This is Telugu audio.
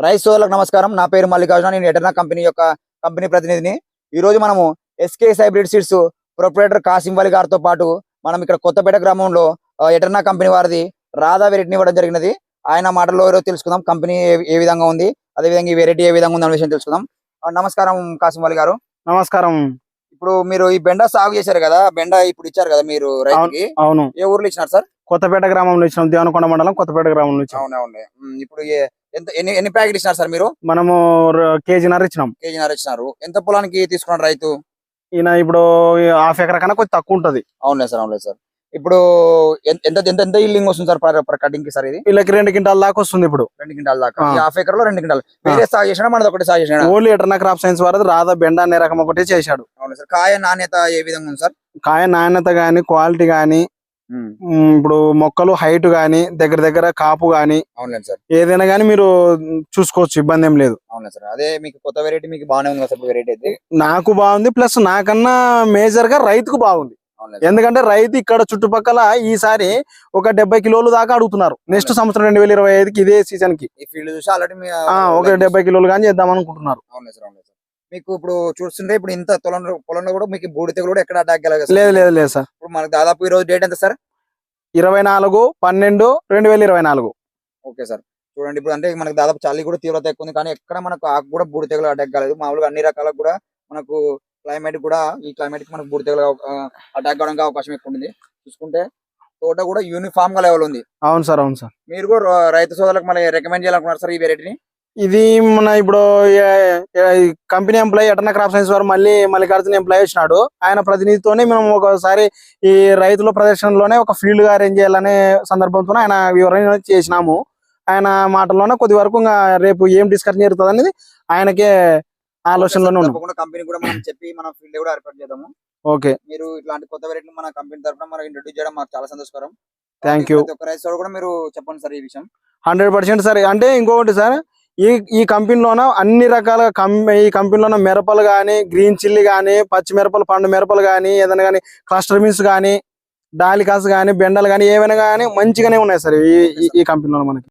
రైస్ సోదరులకు నమస్కారం. నా పేరు మల్లికార్జున. నేను ఎటర్నా కంపెనీ యొక్క కంపెనీ ప్రతినిధిని. ఈ రోజు మనము SKS hybrid seeds proprietor Kasim Vali గారితో పాటు మనం ఇక్కడ కొత్తపేట గ్రామంలో ఎటర్నా కంపెనీ వారిది రాధా వెరైటీని ఇవ్వడం జరిగినది. ఆయన మాటల్లో ఈరోజు తెలుసుకుందాం. కంపెనీ ఏ- విధంగా ఉంది అదే విధంగా ఈ వెరైటీ ఏ విధంగా ఉంది అనే విషయం తెలుసుకుందాం. నమస్కారం కాసిం వలి గారు. నమస్కారం. ఇప్పుడు మీరు ఈ బెండ సాగు చేశారు కదా బెండ ఇప్పుడు ఇచ్చారు కదా మీరు రైతుకి. అవును ఏ ఊర్లో ఇచ్చినారు సార్? కొత్తపేట గ్రామంలో ఇచ్చినాం దేవనకొండ మండలం కొత్తపేట గ్రామంలో ఇచ్చాం. అవునవును ఇప్పుడు ఎంత ఎన్ని ఎన్ని ప్యాకెట్ ఇచ్చినారు సార్ మీరు? మనము కేజీన్నర ఇచ్చినాం. కేజీన్నర ఇచ్చినారు. ఎంత పొలానికి తీసుకున్నారు రైతు? ఈయన ఇప్పుడు హాఫ్ ఎకర్ కన్నా కొంచెం తక్కువ ఉంటది. అవునులే సార్ అవునులే సార్. ఇప్పుడు ఎంత ఎంత ఎంత ఇల్లింగ్ వస్తుంది సార్ పర్ కటింగ్కి సార్ ఇది? వీళ్ళకి రెండు క్వింటాల దాకా వస్తుంది ఇప్పుడు. రెండు క్వింటాల దాకా. హాఫ్ ఎకర్లో రెండు క్వింటాల్. వేరే సాగు చేసినా మనది ఒకటి సాగు చేసినా? ఓన్లీ ఎటర్నా క్రాప్ సైన్స్ వారది రాధా బెండ అనే రకం ఒకటే చేశాడు. అవును సార్. కాయ నాణ్యత ఏ విధంగా ఉంది సార్? కాయ నాణ్యత గాని క్వాలిటీ గాని ఇప్పుడు మొక్కలు హైట్ గాని దగ్గర దగ్గర కాపు గాని అవునులే సార్. ఏదైనా గాని మీరు చూసుకోవచ్చు ఇబ్బంది ఏం లేదు. అవునులే సార్. అదే మీకు కొత్త వెరైటీ మీకు బాగానే ఉంది సార్ వెరైటీ అయితే? నాకు బాగుంది ప్లస్ నాకన్నా మేజర్గా రైతుకు బాగుంది. ఎందుకంటే రైతు ఇక్కడ చుట్టుపక్కల ఈసారి ఒక డెబ్బై కిలోలు దాకా అడుగుతున్నారు. నెక్స్ట్ సంవత్సరం రెండు వేల ఇరవై ఐదుకి ఇదే సీజన్కి. ఒక డెబ్బై కిలోలు కానీ చేద్దాం అనుకుంటున్నారు. అవునులే సార్ అవునులే సార్. మీకు ఇప్పుడు చూస్తుంటే ఇప్పుడు ఇంత పొలంలో పొలంలో కూడా మీకు బూడి తెగులు కూడా ఎక్కడ అటాక్ లేదు లేదు లేదు సార్. ఇప్పుడు మనకు దాదాపు ఈ రోజు డేట్ ఎంత సార్? ఇరవై నాలుగు పన్నెండు రెండు వేల ఇరవై నాలుగు ఓకే సార్. చూడండి ఇప్పుడు అంటే మనకు దాదాపు చలి కూడా తీవ్రత ఎక్కువ ఉంది. కానీ ఎక్కడ మనకు ఆకు కూడా బూడి తెగులు అటాక్ కాలేదు. మామూలుగా అన్ని రకాలకు కూడా మనకు క్లైమేట్ కూడా ఈ క్లైమేట్కి మనకు బూడి తెగులు అటాక్ కావడానికి అవకాశం ఎక్కువ ఉంది. చూసుకుంటే తోట కూడా యూనిఫామ్గా లెవెల్ ఉంది. అవును సార్ అవును సార్. మీరు కూడా రైతు సోదరులకు మళ్ళీ రికమెండ్ చేయాలనుకున్నారు సార్ ఈ వెరైటీని ఇది మన ఇప్పుడు company employee Eterna crop science వారు మళ్ళీ మల్లికార్జున ఎంప్లాయీ వచ్చినాడు. ఆయన ప్రతినిధితోనే మేము ఒకసారి ఈ రైతుల ప్రదర్శనలోనే ఒక ఫీల్డ్గా అరేంజ్ చేయాలనే సందర్భంతో ఆయన వివరణ చేసినాము. ఆయన మాటల్లోనే కొద్ది వరకు రేపు ఏం డిస్కషన్ జరుగుతుంది అనేది ఆయనకే ఆలోచనలోనే ఉన్నాం. కంపెనీ కూడా మనం చెప్పి మన ఫీల్డ్ కూడా ఏర్పాటు చేద్దాము. ఓకే. మీరు ఇట్లాంటి కొత్త వెరైటీ మన కంపెనీ తరఫున మనం ఇంట్రొడ్యూస్ చేయడం మాకు చాలా సంతోషకరం. థ్యాంక్ యూ కూడా మీరు చెప్పండి సార్ ఈ విషయం. Hundred percent sir. అంటే ఇంకొకటి సార్ ఈ ఈ కంపెనీలోన అన్ని రకాల కం- ఈ కంపెనీలోన మిరపలు కానీ గ్రీన్ చిల్లీ కానీ పచ్చి మిరపలు పండు మిరపలు కానీ ఏదైనా కానీ క్లస్టర్ బీన్స్ కానీ డాలికాస్ కానీ బెండలు కానీ ఏవైనా కానీ మంచిగానే ఉన్నాయి సార్ ఈ ఈ- ఈ కంపెనీలో మనకి.